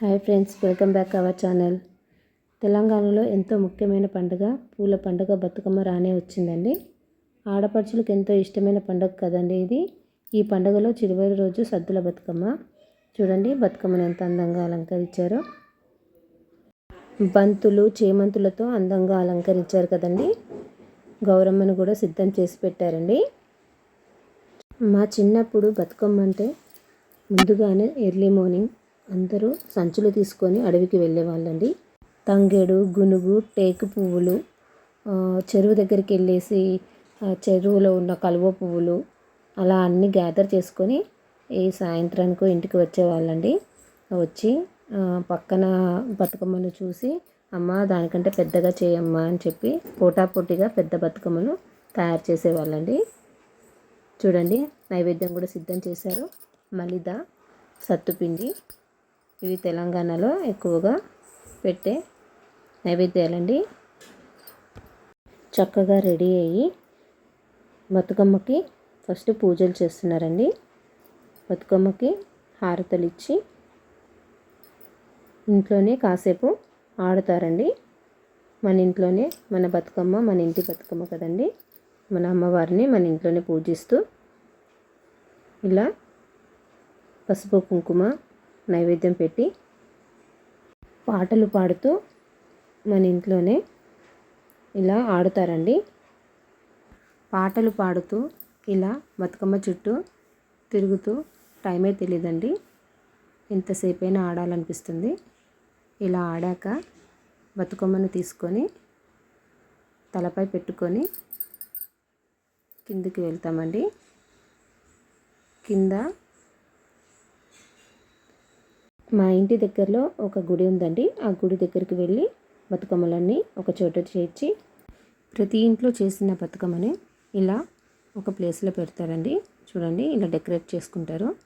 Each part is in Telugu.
Hi friends welcome back our channel. తెలంగాణలో ఎంతో ముఖ్యమైన పండుగ పూల పండుగ బతుకమ్మ రానే వచ్చిందండి. ఆడపడుచులకు ఎంతో ఇష్టమైన పండుగ కదండి ఇది. ఈ పండుగలో చివరి రోజు సద్దుల బతుకమ్మ. చూడండి బతుకమ్మను ఎంత అందంగా అలంకరించారో. బంతులు చేమంతులతో అందంగా అలంకరించారు కదండి. గౌరమ్మను కూడా సిద్ధం చేసి పెట్టారండి. మా చిన్నప్పుడు బతుకమ్మ అంటే ముందుగానే ఎర్లీ మార్నింగ్ అందరూ సంచులు తీసుకొని అడవికి వెళ్ళేవాళ్ళండి. తంగేడు గునుగు టేకు పువ్వులు చెరువు దగ్గరికి వెళ్ళేసి చెరువులో ఉన్న కలువ పువ్వులు అలా అన్నీ గ్యాదర్ చేసుకొని ఈ సాయంత్రానికి ఇంటికి వచ్చేవాళ్ళండి. వచ్చి పక్కన బతుకమ్మను చూసి అమ్మ దానికంటే పెద్దగా చేయమ్మా అని చెప్పి పోటాపోటీగా పెద్ద బతుకమ్మను తయారు చేసేవాళ్ళండి. చూడండి నైవేద్యం కూడా సిద్ధం చేశారు. మలిద సత్తుపిండి ఇవి తెలంగాణలో ఎక్కువగా పెట్టే నైవేద్యాలండి. చక్కగా రెడీ అయ్యి బతుకమ్మకి ఫస్ట్ పూజలు చేస్తున్నారండి. బతుకమ్మకి హారతలు ఇచ్చి ఇంట్లోనే కాసేపు ఆడతారండి. మన ఇంట్లోనే మన బతుకమ్మ మన ఇంటి బతుకమ్మ కదండి. మన అమ్మవారిని మన ఇంట్లోనే పూజిస్తూ ఇలా పసుపు కుంకుమ నైవేద్యం పెట్టి పాటలు పాడుతూ మన ఇంట్లోనే ఇలా ఆడుతారండి. పాటలు పాడుతూ ఇలా బతుకమ్మ చుట్టూ తిరుగుతూ టైమే తెలియదండి ఎంతసేపైనా ఆడాలనిపిస్తుంది. ఇలా ఆడాక బతుకమ్మను తీసుకొని తలపై పెట్టుకొని కిందికి వెళ్తామండి. కింద మా ఇంటి దగ్గరలో ఒక గుడి ఉందండి. ఆ గుడి దగ్గరికి వెళ్ళి బతుకమ్మలన్నీ ఒక చోట చేర్చి ప్రతి ఇంట్లో చేసిన బతుకమ్మని ఇలా ఒక ప్లేస్లో పెడతారండి. చూడండి ఇలా డెకరేట్ చేసుకుంటారు.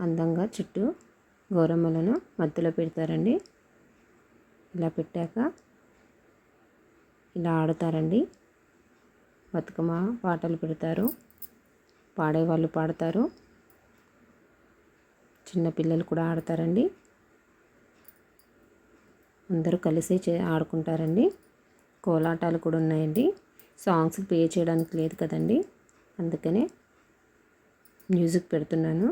అందంగా చుట్టూ గౌరమ్మలను మధ్యలో పెడతారండి. ఇలా పెట్టాక ఇలా ఆడతారండి. బతుకమ్మ పాటలు పెడతారు. పాడేవాళ్ళు పాడతారు. చిన్నపిల్లలు కూడా ఆడతారండి. అందరూ కలిసి చే ఆడుకుంటారండి. కోలాటాలు కూడా ఉన్నాయండి. సాంగ్స్ ప్లే చేయడానికి లేదు కదండి. అందుకనే మ్యూజిక్ పెడుతున్నాను.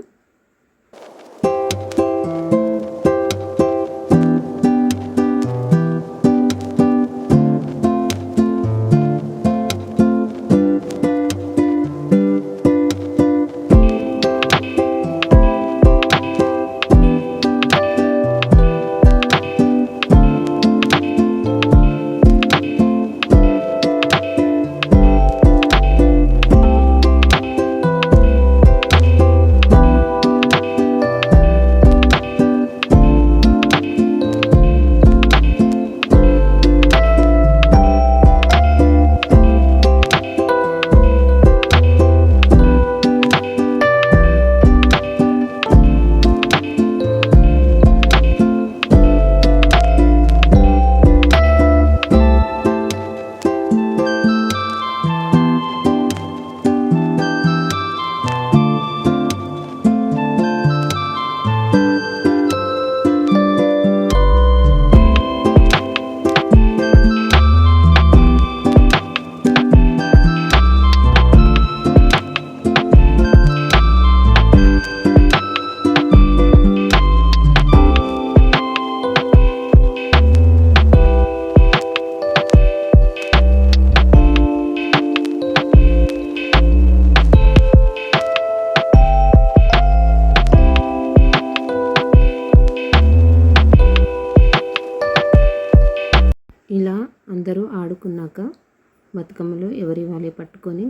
ఆడుకున్నాక బతుకమ్మలు ఎవరి వాళ్ళే పట్టుకొని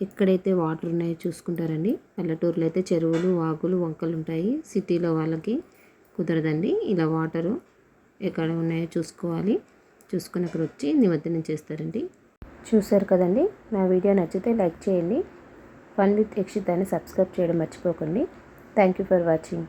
ఎక్కడైతే వాటర్ ఉన్నాయో చూసుకుంటారండి. పల్లెటూరులో అయితే చెరువులు వాగులు వంకలు ఉంటాయి. సిటీలో వాళ్ళకి కుదరదండి. ఇలా వాటరు ఎక్కడ ఉన్నాయో చూసుకోవాలి. చూసుకుని అక్కడ వచ్చి నిమజ్జనం చేస్తారండి. చూశారు కదండి? నా వీడియో నచ్చితే లైక్ చేయండి. ఫన్ విత్ యక్షితాన్ని సబ్స్క్రైబ్ చేయడం మర్చిపోకండి. Thank you for watching.